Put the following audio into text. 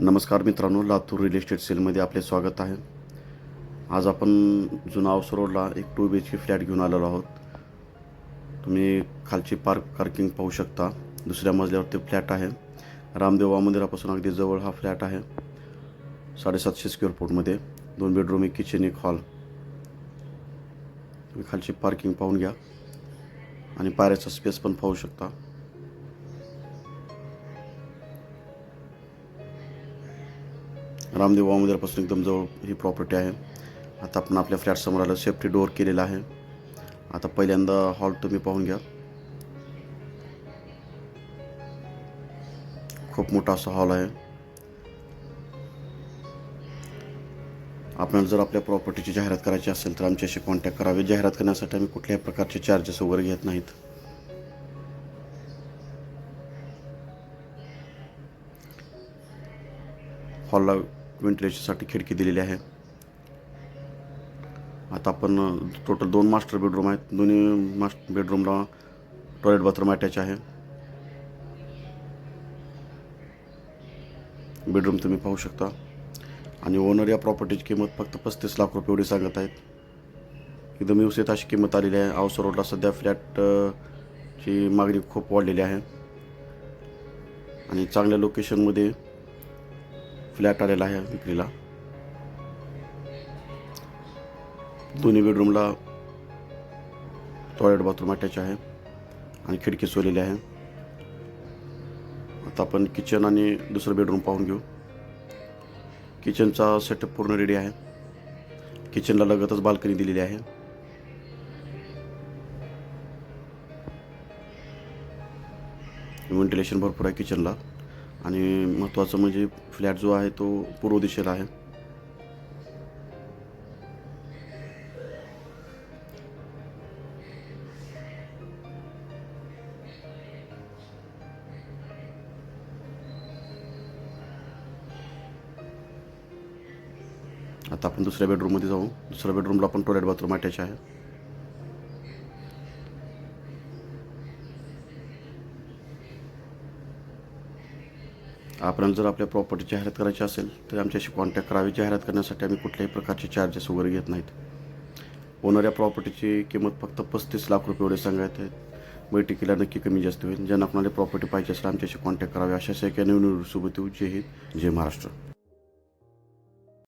नमस्कार मित्रांनो Latur real estate सेलमध्ये आपले स्वागत आहे. आज आपण जुना हाऊस रोडला एक two B H K flat घेऊन आलेलो आहोत. तुम्ही खालची पार्क पार्किंग पाहू शकता. दुसऱ्या मजल्यावरती फ्लॅट आहे. रामदेवा मंदिरापासून अगदी जवळ हा फ्लॅट आहे. साडेसातशे स्क्वेअर फूटमध्ये दोन बेडरूम एक किचन एक हॉल तुम्ही खालची पार्किंग पाहून घ्या. आणि पायऱ्याचा स्पेस पण पाहू शकता. रामदेव बाबा मंदिरापासून एकदम जवळ ही प्रॉपर्टी आहे. आता आपण आपल्या फ्लॅटसमोर आलं सेफ्टी डोअर केलेला आहे. आता पहिल्यांदा हॉल तुम्ही पाहून घ्या. खूप मोठा असा हॉल आहे. आपल्याला जर आपल्या प्रॉपर्टीची जाहिरात करायची असेल तर आमच्याशी कॉन्टॅक्ट करावे. जाहिरात करण्यासाठी आम्ही कुठल्याही प्रकारचे चार्जेस वगैरे घेत नाहीत. हॉलला व्हेंटिलेशनसाठी खिडकी दिलेली आहे. आता आपण टोटल दोन मास्टर बेडरूम आहेत. दोन्ही मास्टर बेडरूमला टॉयलेट बाथरूम अटॅच आहे. बेडरूम तुम्ही पाहू शकता. आणि ओनर या प्रॉपर्टीची किंमत फक्त पस्तीस लाख रुपये एवढी सांगत आहेत. एकदम व्यवस्थित अशी किंमत आलेली आहे. औसर रोडला सध्या फ्लॅट ची मागणी खूप वाढलेली आहे. आणि चांगल्या लोकेशनमध्ये फ्लॅट आलेला आहे विक्रीला. दोन्ही बेडरूमला टॉयलेट बाथरूम अटॅच आहे आणि खिडकी सोडलेली आहे. आता आपण किचन आणि दुसरं बेडरूम पाहून घेऊ. किचनचा सेटअप पूर्ण रेडी आहे. किचनला लगतच बाल्कनी दिलेली आहे. व्हेंटिलेशन भरपूर आहे किचनला आणि महत्त्वाचं म्हणजे फ्लॅट जो आहे तो पूर्व दिशेला आहे. आता आपण दुसऱ्या बेडरूममध्ये जाऊ. दुसऱ्या बेडरूमला पण टॉयलेट बाथरूम अटॅच आहे. आपण जर आपल्या प्रॉपर्टी जाहिरात करायची असेल तर आमच्याशी कॉन्टॅक्ट करावी. जाहिरात करण्यासाठी आम्ही कुठल्याही प्रकारचे चार्जेस वगैरे घेत नाहीत. ओनर या प्रॉपर्टीची किंमत फक्त पस्तीस लाख रुपये एवढे सांगायचं आहेत. बैठकीला नक्की कमी जास्त होईल. ज्यांना कोणाला प्रॉपर्टी पाहिजे असेल आमच्याशी कॉन्टॅक्ट करावे. अशा एका नवीन सोबत येऊ. जय हिंद. जय महाराष्ट्र.